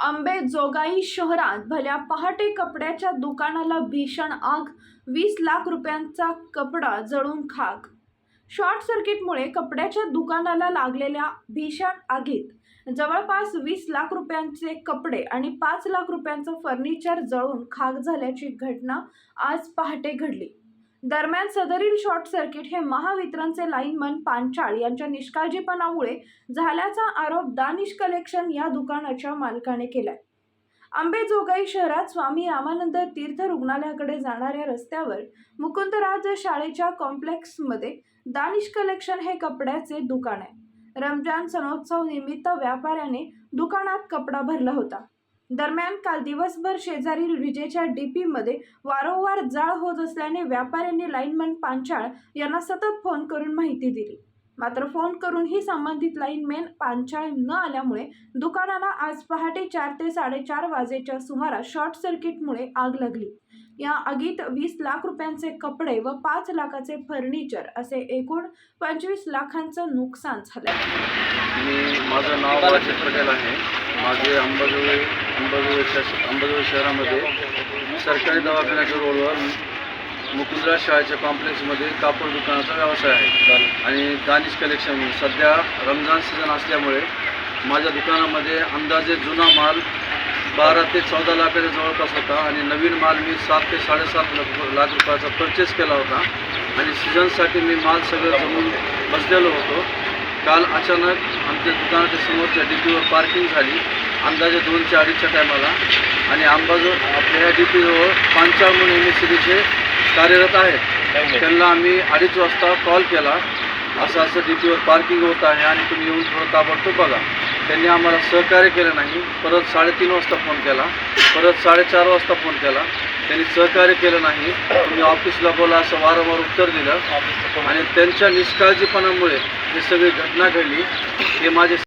आंबेजोगाई शहरात भल्या पहाटे कपड्याच्या दुकानाला भीषण आग वीस लाख रुपयांचा कपडा जळून खाक. शॉर्ट सर्किटमुळे कपड्याच्या दुकानाला लागलेल्या भीषण आगीत जवळपास वीस लाख रुपयांचे कपडे आणि पाच लाख रुपयांचं फर्निचर जळून खाक झाल्याची घटना आज पहाटे घडली. दरम्यान सदरील शॉर्ट सर्किट हे महावितरणचे लाईनमन पांचाळ यांच्या निष्काळजीपणामुळे झाल्याचा आरोप दानिश कलेक्शन या दुकानाच्या मालकाने केलाय. आंबेजोगाई शहरात स्वामी रामानंद तीर्थ रुग्णालयाकडे जाणाऱ्या रस्त्यावर मुकुंदराज शाळेच्या कॉम्प्लेक्समध्ये दानिश कलेक्शन हे कपड्याचे दुकान आहे. रमजान सणोत्सव निमित्त व्यापाऱ्याने दुकानात कपडा भरला होता. दरम्यान काल दिवसभर शेजारील विजेच्या डीपीमध्ये वारंवार जाळ होत असल्याने व्यापाऱ्यांनी लाईनमन पांचाळ यांना सतत फोन करून माहिती दिली. मात्र फोन करूनही संबंधित लाईनमॅन पांचाळ न आल्यामुळे दुकानाला आज पहाटे चार ते साडेचार वाजेच्या सुमारास शॉर्ट सर्किटमुळे आग लागली. या आगीत वीस लाख रुपयांचे कपडे व पाच लाखाचे फर्निचर असे एकूण पंचवीस लाखांचं नुकसान झालं. माझं नाव आहे. माझे अंबाजोगाई अंबाजोगाई शहर अंबाजोगाई शहरामध्ये सरकारी दवाखान्याच्या रोडवर मुकुंदराज शाळेच्या कॉम्प्लेक्समध्ये कापड दुकानाचा व्यवसाय आहे. आणि दानिश कलेक्शन सध्या रमजान सीझन असल्यामुळे माझ्या दुकानामध्ये अंदाजे जुना माल बारा ते चौदा लाखाच्या जवळपास होता आणि नवीन माल मी सात ते साडेसात लाख लाख रुपयाचा परचेस केला होता. आणि सीझनसाठी मी माल सगळं जमून बसलेलो होतो. काल अचानक आमच्या दुकानाच्या समोरच्या डीपीवर पार्किंग झाली. अंदाजे दोनच्या अडीचच्या टायमाला. आणि अंबाजो आपल्या ह्या डीपीजवळ पांचाळ म्हणून एम एस सी बीचे कार्यरत आहेत. त्यांना आम्ही अडीच वाजता कॉल केला. असं असं डीपीवर पार्किंग होत आहे आणि तुम्ही येऊन थोडं ताबडतोब बघा. त्यांनी आम्हाला सहकार्य केलं नाही. परत साडेतीन वाजता फोन केला. परत साडेचार वाजता फोन केला. त्यांनी सहकार्य केलं नाही. तुम्ही ऑफिसला बोला असं वारंवार उत्तर दिलं. आणि त्यांच्या निष्काळजीपणामुळे ही सगळी घटना घडली हे माझे